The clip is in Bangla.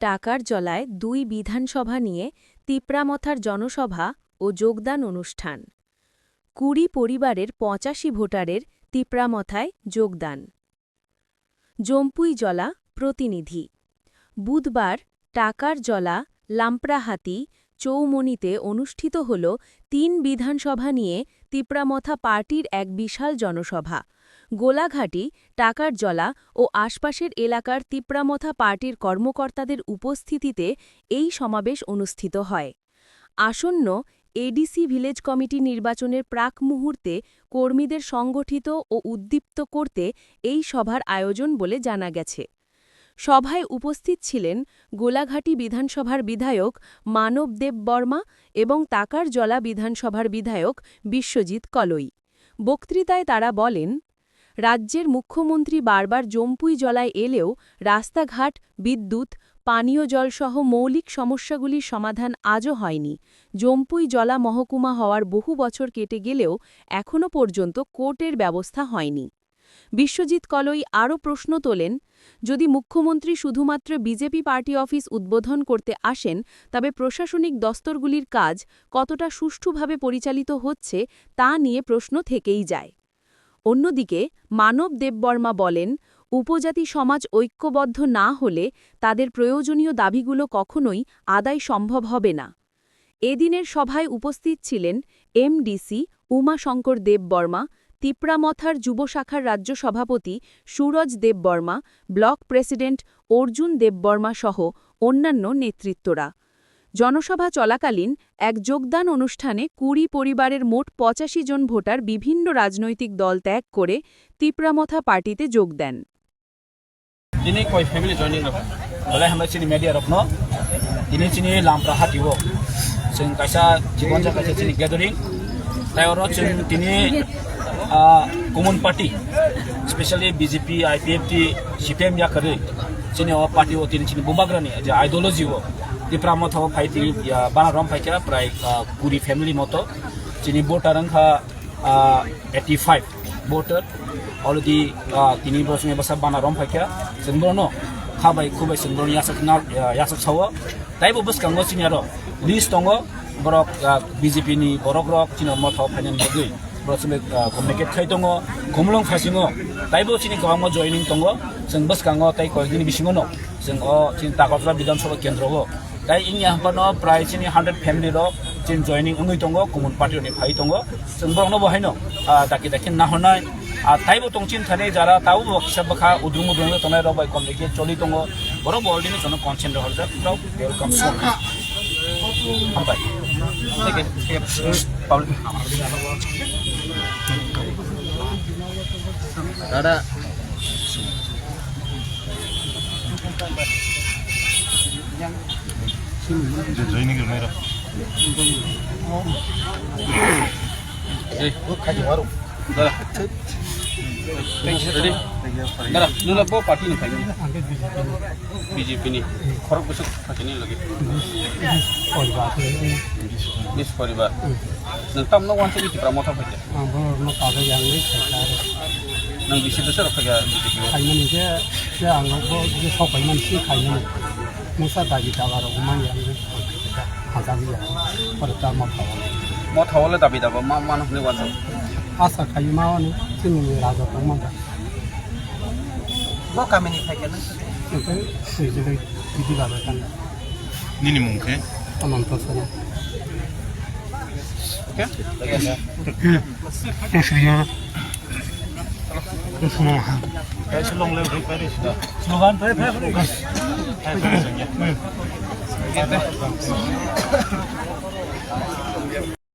টাকার জলায় দুই বিধানসভা নিয়ে তিপ্রামথার জনসভা ও যোগদান অনুষ্ঠান। কুড়ি পরিবারের পঁচাশি ভোটারের তিপ্রামথায় যোগদান। জম্পুই জলা প্রতিনিধি। বুধবার টাকার জলা লাম্প্রাহাতি চৌমনিতে অনুষ্ঠিত হল তিন বিধানসভা নিয়ে তিপ্রামথা পার্টির এক বিশাল জনসভা। গোলাঘাটি টাকার জলা ও আশপাশের এলাকার তিপ্রামথা পার্টির কর্মকর্তাদের উপস্থিতিতে এই সমাবেশ অনুষ্ঠিত হয়। আসন্ন এডিসি ভিলেজ কমিটি নির্বাচনের প্রাক মুহূর্তে কর্মীদের সংগঠিত ও উদ্দীপ্ত করতে এই সভার আয়োজন বলে জানা গেছে। সভায় উপস্থিত ছিলেন গোলাঘাটি বিধানসভার বিধায়ক মানব দেব বর্মা এবং তাকার জলা বিধানসভার বিধায়ক বিশ্বজিৎ কলই। বক্তৃতায় তারা বলেন রাজ্যের মুখ্যমন্ত্রী বারবার জম্পুই জলায় এলেও রাস্তাঘাট, বিদ্যুৎ, পানীয় জলসহ মৌলিক সমস্যাগুলির সমাধান আজও হয়নি। জম্পুই জলা মহকুমা হওয়ার বহু বছর কেটে গেলেও এখনও পর্যন্ত কোর্টের ব্যবস্থা হয়নি। বিশ্বজিৎ কলই আরও প্রশ্ন তোলেন, যদি মুখ্যমন্ত্রী শুধুমাত্র বিজেপি পার্টি অফিস উদ্বোধন করতে আসেন, তবে প্রশাসনিক দস্তরগুলির কাজ কতটা সুষ্ঠুভাবে পরিচালিত হচ্ছে তা নিয়ে প্রশ্ন থেকেই যায়। অন্যদিকে, মানব দেববর্মা বলেন, উপজাতি সমাজ ঐক্যবদ্ধ না হলে তাদের প্রয়োজনীয় দাবিগুলো কখনোই আদায় সম্ভব হবে না। এদিনের সভায় উপস্থিত ছিলেন এমডিসি উমাশঙ্কর দেববর্মা, তিপ্রামথার যুব শাখার রাজ্য সভাপতি সুরজ দেববর্মা, ব্লক প্রেসিডেন্ট অর্জুন দেববর্মা সহ অন্যান্য নেতৃত্বরা। জনসভা চলাকালীন এক যোগদান অনুষ্ঠানে কুড়ি পরিবারের মোট পঁচাশি জন ভোটার বিভিন্ন রাজনৈতিক দল ত্যাগ করে তিপ্রামথা পার্টিতে যোগ দেন दिनै कय फेमिलि जइनिं रख हलाय हामलाय चिनि मेडिया रख न दिनै चिनि लामप्रा हाटिओ जों कायसा जीवन जा कायसा चिनि गेदारिं तायरो जों दिनै कमन party specially BJP IPFT CPM याखरै चिनि अ पार्टीओ दिनै चिनि बुबाग्रानि जे आइडियोलजिओ दिप्रा मथाव फाइति बाना रम फाइकेरा प्राय कुरि फेमिलि मतो चिनि voter अंखा 85 voter already tini bosong basa bana rom paikya senbrono khabai khubai senbrono yasak na yasak chawo taibo bus kango siniaro list tongo borok bjp ni borok rok chino motho phainen bagui borok sime communicate khai tongo komlong phasingo taibo chini gawamo joining tongo जों बस kango tai koyini bisingo no जों o chini takapra বিধানসভা কেন্দ্র go তাই ইনি হাম্পানো প্রায় চিনি হান্ড্রেড ফ্যামিলি রক চিন জয়নিং ওই দঙ্গ কমন পার্টি ফাই দঙ্গ जों বরং বহাইনো দাকি দাকি না হনায় আর তাইবো তংচিন থানে যারা তাও হিসাব বাখা উদ্রুম উদ্রুম তনায় রবাই কম দেখি চলি দঙ্গ বড় বলদিনে জন কনসেন্ট হল যা পুরো ওয়েলকাম সো হাম্পাই ঠিক আছে পাবলিক দাদা জৈনিকের মেয়েরা বিজেপি খরচ বছর থাকিনি লাগে বিশ পরিবার नोंथांमोननाव वानसो बिटिफ्रा मथा फैदो आंबो न' पाबै आंनि थाखा नों बिसोरसो रफायगा बिटिखौ खायनो नोंजे आंनावबो सावबाय मानसि खायनो musa daji dawara uman yang hazami yang perta ma thawala ma thawala dabi dawa ma ma ne wa asa kayu ma ne sini ni raja ko ma ba lo kami ni fake na sini sini bidi ba ba kan nini mungke aman to sana Okay. Okay. Okay. Okay. Okay. Okay. 배실롱 레브 백베리시다. 슬로간 배배브리가. 배배리시다.